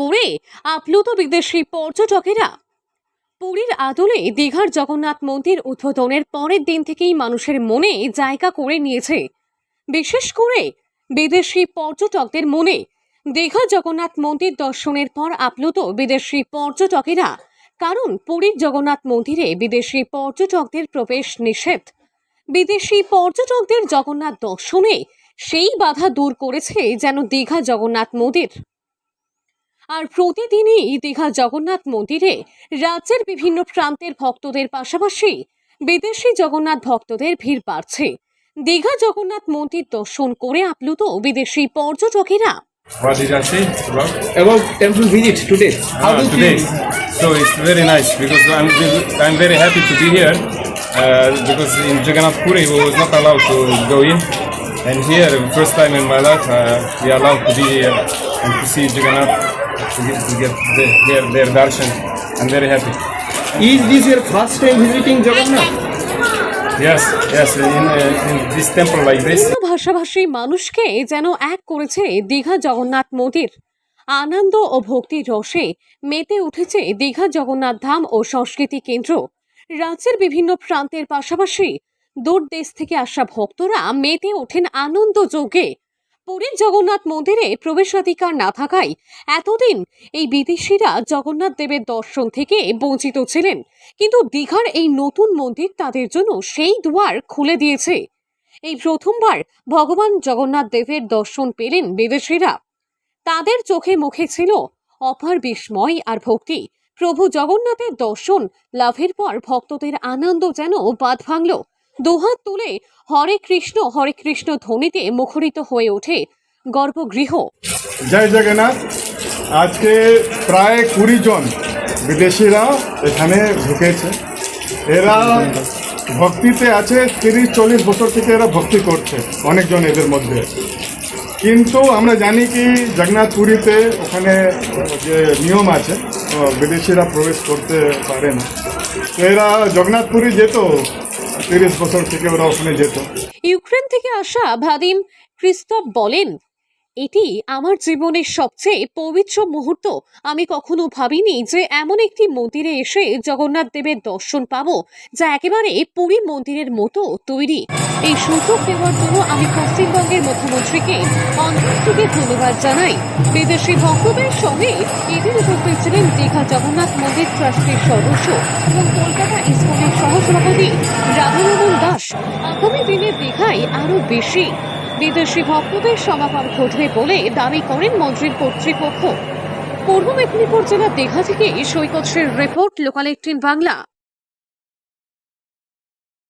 করে আপ্লুত বিদেশি পর্যটকেরা। পুরীর আদলে দীঘার জগন্নাথ মন্দির উদ্বোধনের পরের দিন থেকেই মানুষের মনে জায়গা করে নিয়েছে। বিশেষ করে বিদেশি পর্যটকদের মনে দীঘা জগন্নাথ মন্দির দর্শনের পর আপ্লুত বিদেশি পর্যটকেরা, কারণ পুরীর জগন্নাথ মন্দিরে বিদেশি পর্যটকদের প্রবেশ নিষেধ। বিদেশি পর্যটকদের জগন্নাথ দর্শনে সেই বাধা দূর করেছে যেন দীঘা জগন্নাথ মন্দির। আর প্রতিদিনই দীঘা জগন্নাথ মন্দিরে রাজ্যের বিভিন্ন প্রান্তের ভক্তদের পাশাপাশি বিদেশি জগন্নাথ ভক্তদের ভিড় বাড়ছে দীঘা জগন্নাথ মন্দির দর্শন করে আপ্লুত বিদেশি পর্যটকেরা What did I say about? about temple visit today. How Ah, do you today? feel? So it's very nice because I'm I'm very happy to be here uh, because in Jagannath Puri we was not allowed to go in, and here first time in my life uh, we are allowed to be here and to see Jagannath to get, to get the, their their darshan. I'm very happy. Is this your first time visiting Jagannath? Yes, yes. In, uh, in this temple like this, ভাষাভাষী মানুষকে যেন এক করেছে দীঘা জগন্নাথ মন্দির আনন্দ ও ভক্তির রসে মেতে উঠেছে দীঘা জগন্নাথ ধাম ও সংস্কৃতি কেন্দ্র রাজ্যের বিভিন্ন প্রান্তের পাশাপাশি দূর দেশ থেকে আসা ভক্তরা মেতে ওঠেন আনন্দ যোগে। পুরীর জগন্নাথ মন্দিরে প্রবেশাধিকার না থাকায় এতদিন এই বিদেশিরা জগন্নাথ দেবের দর্শন থেকে বঞ্চিত ছিলেন। কিন্তু দীঘার এই নতুন মন্দির তাদের জন্য সেই দুয়ার খুলে দিয়েছে। এই প্রথমবার ভগবান জগন্নাথ দেবের দর্শন পেলেন বিদেশিরা। তাদের চোখে মুখে ছিল অপার বিস্ময় আর ভক্তি। প্রভু জগন্নাথের দর্শন, লাভের পর ভক্তদের আনন্দ যেন বাদ ভাঙল দুহাত তুলে হরে কৃষ্ণ হরে কৃষ্ণ ধ্বনিতে মুখরিত হয়ে ওঠে গর্ভগৃহ। জয় জগন্নাথ। আজকে প্রায় কুড়ি জন বিদেশিরা এখানে ঢুকেছে। এরা ভক্তিতে আছে, তিরিশ, চল্লিশ বছর থেকে এরা ভক্তি করছে অনেকজন এদের মধ্যে। কিন্তু আমরা জানি কি জগন্নাথ পুরীতে ওখানে যে নিয়ম আছে বিদেশিরা প্রবেশ করতে পারে না। তো এরা জগন্নাথ পুরী যেত তিরিশ বছর থেকে ওরা ওখানে যেত। ইউক্রেন থেকে আসা ভাদিম ক্রিস্তফ বলেন, এটি আমার জীবনের সবচেয়ে পবিত্র মুহূর্ত। আমি কখনো ভাবিনি যে এমন একটি মন্দিরে এসে জগন্নাথ দেবের দর্শন পাবো, যা একেবারে পুরী মন্দিরের মতো তৈরি। এই সুযোগ দেওয়ার জন্য আমি পশ্চিমবঙ্গের মুখ্যমন্ত্রীকে অন্তর থেকে ধন্যবাদ জানাই। বিদেশি ভক্তদের সঙ্গে এদিন উপস্থিত ছিলেন দীঘা জগন্নাথ মন্দির ট্রাস্টের সদস্য এবং কলকাতা ইসকনের সহসভাপতি রাধারমন দাস আগামী দিনে দীঘায় আরও বেশি। বিদেশি ভক্তদের সমাগম ঘটবে বলে দাবি করেন মন্ত্রীর কর্তৃপক্ষ। পূর্ব মেদিনীপুর জেলার দীঘা থেকে সৈকত রিপোর্ট, লোকাল বাংলা।